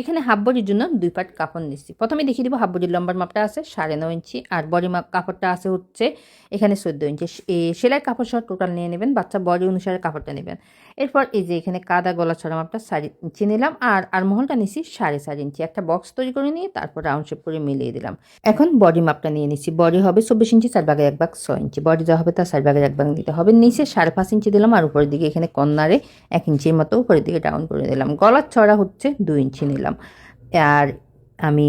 এখানে হাফ বডির জন্য দুই পাট কাপড় নিচ্ছি। প্রথমে দেখিয়ে দিব হাফ বডির লম্বার মাপটা আছে সাড়ে নয় ইঞ্চি, আর বডি মাপ কাপড়টা আছে হচ্ছে এখানে চোদ্দ ইঞ্চি। সেলাই কাপড় সহ টোটাল নিয়ে নেবেন, বাচ্চা বডি অনুসারে কাপড়টা নেবেন। এরপর এই যে এখানে কাদা গলা ছড়া মাপটা সাড়ে ইঞ্চি নিলাম, আর আর মহলটা নিছি সাড়ে চার ইঞ্চি। একটা বক্স তৈরি করে নিয়ে তারপর রাউন্ড শেপ করে মিলিয়ে দিলাম। এখন বডি মাপটা নিয়ে নিচ্ছি বডি হবে চব্বিশ ইঞ্চি, চার ভাগের এক ভাগ ছয় ইঞ্চি। বডি যা হবে তার চার ভাগের এক ভাগ দিতে হবে। নিচে সাড়ে পাঁচ ইঞ্চি দিলাম, আর উপরের দিকে এখানে কর্নারে এক ইঞ্চির মতো উপরের দিকে ডাউন করে দিলাম গলার ছড়া হচ্ছে দুই ইঞ্চি নিলাম। আর আমি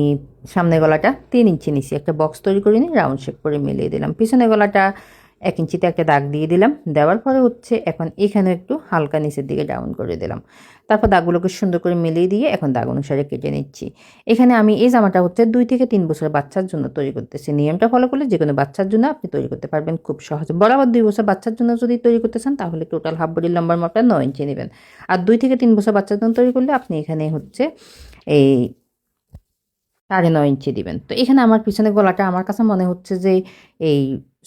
সামনের গলাটা তিন ইঞ্চি নিছি একটা বক্স তৈরি করে নিই রাউন্ড শেপ করে মিলিয়ে দিলাম। পিছনে গলাটা এক ইঞ্চিতে একটা দাগ দিয়ে দিলাম। দেওয়ার পরে হচ্ছে এখন এখানে একটু হালকা নিচের দিকে ডাউন করে দিলাম। তারপর দাগগুলোকে সুন্দর করে মিলিয়ে দিয়ে এখন দাগ অনুসারে কেটে নিচ্ছি। এখানে আমি এই জামাটা হচ্ছে দুই থেকে তিন বছর বাচ্চার জন্য তৈরি করতেছি। নিয়মটা ফলো করলে যে কোনো বাচ্চার জন্য আপনি তৈরি করতে পারবেন খুব সহজে। বরাবর দুই বছর বাচ্চার জন্য যদি তৈরি করতে চান তাহলে টোটাল হাফ বডির লম্বার মাপটা নয় ইঞ্চি নেবেন। আর দুই থেকে তিন বছর বাচ্চার জন্য তৈরি করলে আপনি এখানে হচ্ছে এই সাড়ে নয় ইঞ্চি দিবেন। তো এখানে আমার পিছনে গলাটা আমার কাছে মনে হচ্ছে যে এই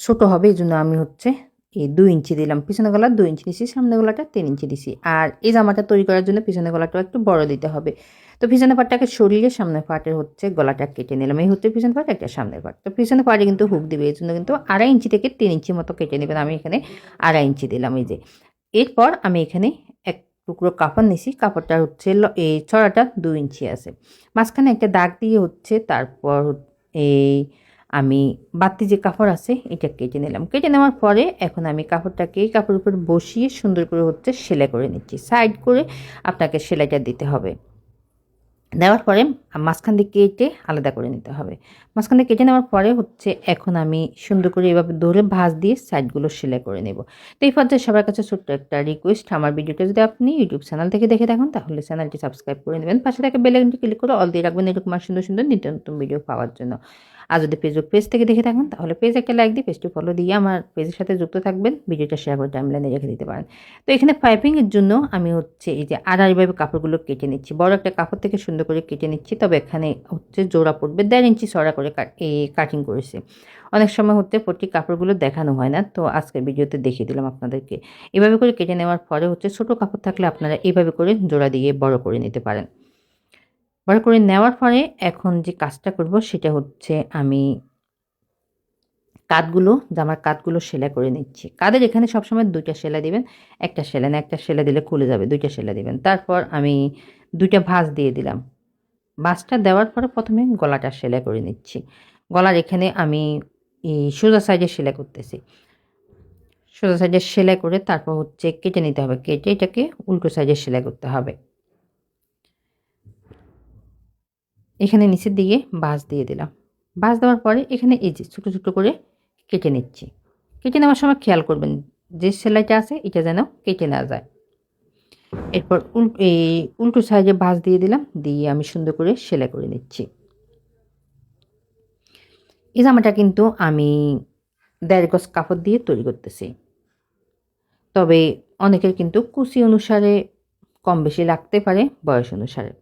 ছোট হবে এই জন্য আমি হচ্ছে এই দুই ইঞ্চি দিলাম। পিছনে গলা দুই ইঞ্চি দিছি, সামনে গলাটা তিন ইঞ্চি দিছি। আর এই জামাটা তৈরি করার জন্য পিছনে গলাটাও একটু বড় দিতে হবে। তো পিছনে পাটটাকে সরিয়ে সামনের পাটের হচ্ছে গলাটা কেটে নিলাম। এই হচ্ছে পিছনে পাট, একটা সামনের পাট। তো পিছনে পাটে কিন্তু হুক দিবে এই জন্য কিন্তু আড়াই ইঞ্চি থেকে তিন ইঞ্চি মতো কেটে নেবেন। আমি এখানে আড়াই ইঞ্চি দিলাম, এই যে। এরপর আমি এখানে এক টুকরো কাপড় নিছি, কাপড়টা হচ্ছে এই ছড়াটা দু ইঞ্চি আছে। মাঝখানে একটা দাগ দিয়ে হচ্ছে তারপর এই আমি বাতি যে কাপড় আছে এটা কেটে নিলাম। কেটে নেওয়ার পরে এখন আমি কাপড়টাকে এই কাপড়ের উপর বসিয়ে সুন্দর করে হচ্ছে সেলাই করে নিচ্ছি। সাইড করে আপনাকে সেলাইটা দিতে হবে। দেওয়ার পরে মাঝখান দিয়ে কেটে আলাদা করে নিতে হবে। মাঝখান দিয়ে কেটে নেওয়ার পরে হচ্ছে এখন আমি সুন্দর করে এভাবে ধরে ভাঁজ দিয়ে সাইডগুলো সেলাই করে নেব। তো এই পর্যায়ে সবার কাছে ছোট্ট একটা রিকোয়েস্ট আমার ভিডিওটা যদি আপনি ইউটিউব চ্যানেল থেকে দেখে থাকুন, তাহলে চ্যানেলটি সাবস্ক্রাইব করে নেবেন। পাশে থাকা বেলাইকনটি ক্লিক করে অল দিয়ে রাখবেন এরকম আর সুন্দর সুন্দর নিত্য নতুন ভিডিও পাওয়ার জন্য। আর যদি ফেসবুক পেজ থেকে দেখে থাকুন, তাহলে পেজ একটা লাইক দিয়ে পেজটি ফলো দিয়ে আমার পেজের সাথে যুক্ত থাকবেন। ভিডিওটা শেয়ার করে টাইমলাইনে রেখে দিতে পারেন। তো এখানে পাইপিংয়ের জন্য আমি হচ্ছে এই যে আড়াইভাবে কাপড়গুলো কেটে নিচ্ছি। বড় একটা কাপড় থেকে সুন্দর করে কেটে নিচ্ছি। তবে এখানে হচ্ছে জোড়া পড়বে দেড় ইঞ্চি সরা করে এই কাটিং করেছে। অনেক সময় হচ্ছে প্রতি কাপড়গুলো দেখানো হয় না, তো আজকের ভিডিওতে দেখিয়ে দিলাম আপনাদেরকে। এভাবে করে কেটে নেওয়ার পরে হচ্ছে ছোট কাপড় থাকলে আপনারা এইভাবে করে জোড়া দিয়ে বড় করে নিতে পারেন। বড় করে নেওয়ার পরে এখন যে কাজটা করব সেটা হচ্ছে আমি কাতগুলো জামার কাতগুলো সেলাই করে নিচ্ছি। কাদের এখানে সবসময় দুইটা সেলাই দিবেন, একটা সেলাই না, একটা সেলাই দিলে খুলে যাবে, দুইটা সেলাই দিবেন। তারপর আমি দুইটা ভাঁজ দিয়ে দিলাম। ভাঁজটা দেওয়ার পরে প্রথমে গলাটা সেলাই করে নিচ্ছি। গলার এখানে আমি সোজা সাইডে সেলাই করতেছি। সোজা সাইডে সেলাই করে তারপর হচ্ছে কেটে নিতে হবে। কেটে এটাকে উল্টো সাইডে সেলাই করতে হবে। এখানে নিচের দিকে বাঁশ দিয়ে দিলাম। বাঁশ দেওয়ার পরে এখানে এই যে ছোটো ছোটো করে কেটে নিচ্ছি। কেটে নেওয়ার সময় খেয়াল করবেন, যে সেলাইটা আছে এটা যেন কেটে না যায়। এরপর উল্টো সাইডে বাঁশ দিয়ে দিলাম, দিয়ে আমি সুন্দর করে সেলাই করে নিচ্ছি। এই জামাটা কিন্তু আমি দেড় গজ কাপড় দিয়ে তৈরি করতেছি। তবে অনেকের কিন্তু কুচি অনুসারে কম বেশি লাগতে পারে, বয়স অনুসারে।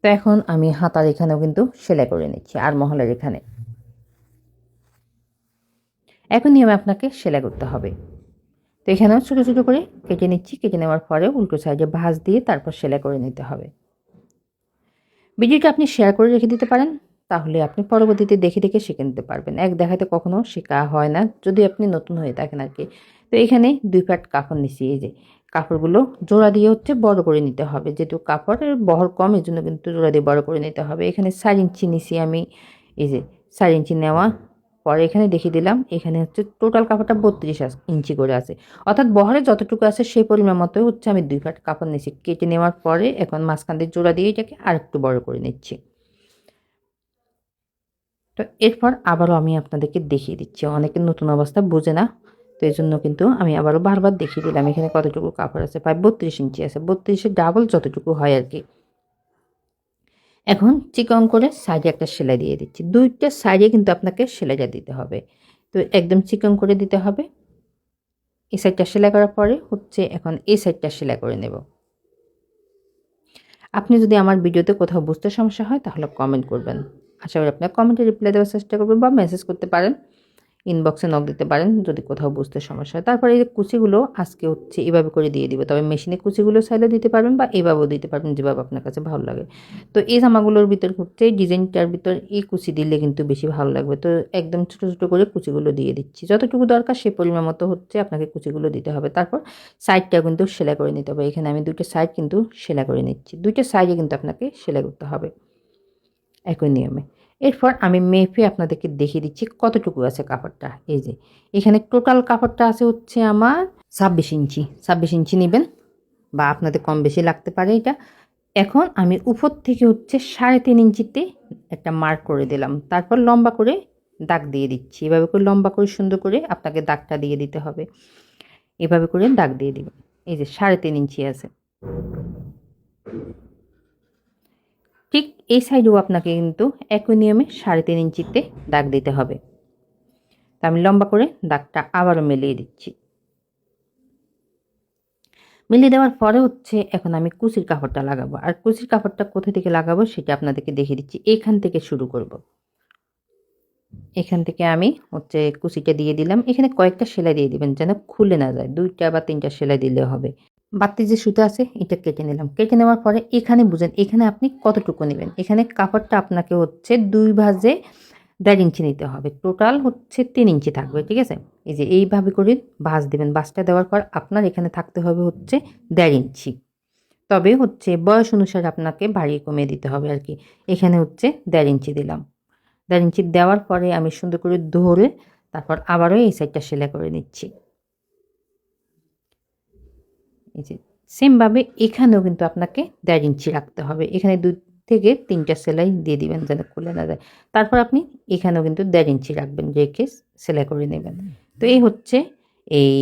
তো এখন আমি হাতার এখানেও কিন্তু সেলাই করে নিচ্ছি, আর মহলের এখানে। এখন নিয়মে আপনাকে সেলাই করতে হবে। তো এখানেও ছোটো ছোটো করে কেটে নিচ্ছি। কেটে নেওয়ার পরে উল্টো সাইডে ভাঁজ দিয়ে তারপর সেলাই করে নিতে হবে। ভিডিওটা আপনি শেয়ার করে রেখে দিতে পারেন, তাহলে আপনি পরবর্তীতে দেখে দেখে শিখে নিতে পারবেন। এক দেখাতে কখনো শেখা হয় না, যদি আপনি নতুন হয়ে থাকেন আর কি। তো এখানে দুই প্যাট কাপড় নিচ্ছি এই যে। কাপড়গুলো জোড়া দিয়ে হচ্ছে বড় করে নিতে হবে। যেহেতু কাপড়ের বহর কম এর জন্য কিন্তু জোড়া দিয়ে বড় করে নিতে হবে। এখানে চার ইঞ্চি নিছি আমি, এই যে। চার ইঞ্চি নেওয়া পরে এখানে দেখিয়ে দিলাম, এখানে হচ্ছে টোটাল কাপড়টা বত্রিশ ইঞ্চি করে আছে। অর্থাৎ বহরে যতটুকু আছে সেই পরিমাণ মতো হচ্ছে আমি দুই ফাট কাপড় নিয়েছি। কেটে নেওয়ার পরে এখন মাঝখান দিয়ে জোড়া দিয়ে এটাকে আর একটু বড় করে নিচ্ছি। তো এরপর আবারও আমি আপনাদেরকে দেখিয়ে দিচ্ছি। অনেকে নতুন অবস্থা বোঝে না, তো এই জন্য কিন্তু আমি আবারও বারবার দেখিয়ে দিলাম এখানে কতটুকু কাপড় আছে। প্রায় বত্রিশ ইঞ্চি আছে। বত্রিশে ডাবল যতটুকু হয় আর কি। এখন চিকন করে সাইডে একটা সেলাই দিয়ে দিচ্ছি। দুইটা সাইডে কিন্তু আপনাকে সেলাইটা দিতে হবে। তো একদম চিকন করে দিতে হবে। এই সাইডটা সেলাই করার পরে হচ্ছে এখন এই সাইডটা সেলাই করে নেব। আপনি যদি আমার ভিডিওতে কোথাও বুঝতে সমস্যা হয় তাহলে কমেন্ট করবেন। আশা করি আপনার কমেন্টে রিপ্লাই দেওয়ার চেষ্টা করবেন বা মেসেজ করতে পারেন। ইনবক্সে নক দিতে পারেন, যদি কোথাও বুঝতে সমস্যা হয়। তারপরে এই কুচিগুলো আজকে হচ্ছে এভাবে করে দিয়ে দিব। তবে মেশিনে কুচিগুলো চাইলে দিতে পারবেন বা এভাবেও দিতে পারবেন যেভাবে আপনার কাছে ভালো লাগে। তো এই জামাগুলোর ভিতর হচ্ছে ডিজাইনটার ভিতর এই কুচি দিলে কিন্তু বেশি ভালো লাগবে। তো একদম ছোটো ছোটো করে কুচিগুলো দিয়ে দিচ্ছি। যতটুকু দরকার সেই পরিমাণ মতো হচ্ছে আপনাকে কুচিগুলো দিতে হবে। তারপর সাইডটা কিন্তু সেলাই করে নিতে হবে। এখানে আমি দুটো সাইড কিন্তু সেলাই করে নিচ্ছি। দুইটা সাইডে কিন্তু আপনাকে সেলাই করতে হবে। একই নিয়মে। এরপর আমি মেপে আপনাদেরকে দেখিয়ে দিচ্ছি কতটুকু আছে কাপড়টা। এই যে, এখানে টোটাল কাপড়টা আছে হচ্ছে আমার ছাব্বিশ ইঞ্চি। ছাব্বিশ ইঞ্চি নেবেন বা আপনাদের কম বেশি লাগতে পারে এটা। এখন আমি উপর থেকে হচ্ছে সাড়ে তিন ইঞ্চিতে একটা মার্ক করে দিলাম। তারপর লম্বা করে দাগ দিয়ে দিচ্ছি। এভাবে করে লম্বা করে সুন্দর করে আপনাকে দাগটা দিয়ে দিতে হবে। এভাবে করে দাগ দিয়ে দিবেন। এই যে সাড়ে তিন ইঞ্চি আছে। ঠিক এই সাইডেও আপনাকে কিন্তু একই নিয়মে সাড়ে তিন ইঞ্চিতে দাগ দিতে হবে। তা আমি লম্বা করে দাগটা আবারও মিলিয়ে দিচ্ছি। মিলিয়ে দেওয়ার পরে হচ্ছে এখন আমি কুচির কাপড়টা লাগাবো। আর কুচির কাপড়টা কোথা থেকে লাগাবো সেটা আপনাদেরকে দেখিয়ে দিচ্ছি। এখান থেকে শুরু করব। এখান থেকে আমি হচ্ছে কুচিটা দিয়ে দিলাম। এখানে কয়েকটা সেলাই দিয়ে দিবেন যেন খুলে না যায়। দুইটা বা তিনটা সেলাই দিলে হবে। বাড়তি যে সুতো আছে, এটা কেটে নিলাম। কেটে নেওয়ার পরে এখানে বুঝেন, এখানে আপনি কতটুকু নেবেন? এখানে কাপড়টা আপনাকে হচ্ছে দুই ভাজে দেড় ইঞ্চি নিতে হবে। টোটাল হচ্ছে তিন ইঞ্চি থাকবে, ঠিক আছে? এই যে এইভাবে করে ভাঁজ দেবেন। ভাঁজটা দেওয়ার পর আপনার এখানে থাকতে হবে হচ্ছে দেড় ইঞ্চি। তবে হচ্ছে বয়স অনুসারে আপনাকে বাড়িয়ে কমিয়ে দিতে হবে আর কি। এখানে হচ্ছে দেড় ইঞ্চি দিলাম। দেড় ইঞ্চি দেওয়ার পরে আমি সুন্দর করে ধরে তারপর আবারও এই সাইডটা সেলাই করে নিচ্ছি। এই যে সেমভাবে এখানেও কিন্তু আপনাকে দেড় ইঞ্চি রাখতে হবে। এখানে দু থেকে তিনটা সেলাই দিয়ে দিবেন যেন খুলে না যায়। তারপর আপনি এখানেও কিন্তু দেড় ইঞ্চি রাখবেন, রেখে সেলাই করে নেবেন। তো এই হচ্ছে এই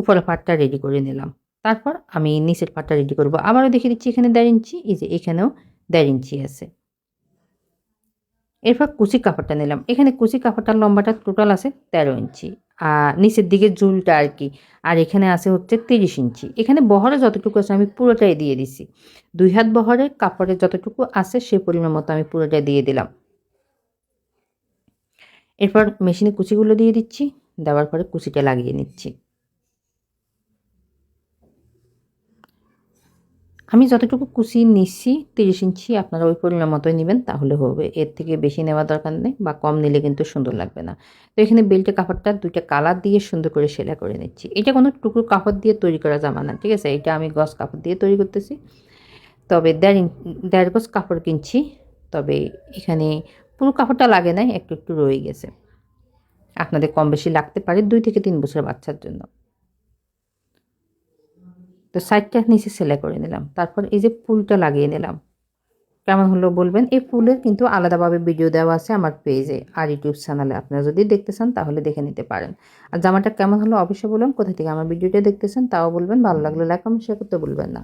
উপরের পাটটা রেডি করে নিলাম। তারপর আমি নিচের পাটটা রেডি করব। আবারও দেখে দিচ্ছি এখানে দেড় ইঞ্চি, এই যে এখানেও দেড় ইঞ্চি আছে। এরপর কুচি কাপড়টা নিলাম। এখানে কুচি কাপড়টার লম্বাটা টোটাল আছে তেরো ইঞ্চি। আর নিচের দিকে ঝুলটা আর কি। আর এখানে আছে হচ্ছে তিরিশ ইঞ্চি। এখানে বহরে যতটুকু আছে আমি পুরোটাই দিয়ে দিছি। দুই হাত বহরে কাপড়ের যতটুকু আছে সে পরিমাণ মতো আমি পুরোটাই দিয়ে দিলাম। এরপর মেশিনে কুচিগুলো দিয়ে দিচ্ছি। দেওয়ার পরে কুচিটা লাগিয়ে নিচ্ছি। আমি যতটুকু কুচি নিচ্ছি তিরিশ ইঞ্চি আপনারা ওই পরিমাণ মতোই নেবেন, তাহলে হবে। এর থেকে বেশি নেওয়া দরকার নেই বা কম নিলে কিন্তু সুন্দর লাগবে না। তো এখানে বেল্টের কাপড়টা দুইটা কালার দিয়ে সুন্দর করে সেলাই করে নিচ্ছি। এটা কোনো টুকরো কাপড় দিয়ে তৈরি করা জামা না, ঠিক আছে? এটা আমি গস কাপড় দিয়ে তৈরি করতেছি। তবে দেড় দেড় গজ কাপড় কিনছি, তবে এখানে পুরো কাপড়টা লাগে নাই, একটু একটু রয়ে গেছে। আপনাদের কম বেশি লাগতে পারে দুই থেকে তিন বছর বাচ্চার জন্য। তো সাইডটা নিচে সেলাই করে নিলাম। তারপর এই যে ফুলটা লাগিয়ে নিলাম। কেমন হলো বলবেন? এই ফুলের কিন্তু আলাদাভাবে ভিডিও দেওয়া আছে আমার পেজে আর ইউটিউব চ্যানেলে আপনারা যদি দেখতে চান, তাহলে দেখে নিতে পারেন। আর জামাটা কেমন হলো অবশ্যই বলুন, কোথা থেকে আমার ভিডিওটা দেখতেছেন, তাও বলবেন। ভালো লাগলে লাইক কমেন্ট শেয়ার করতে বলবেন না।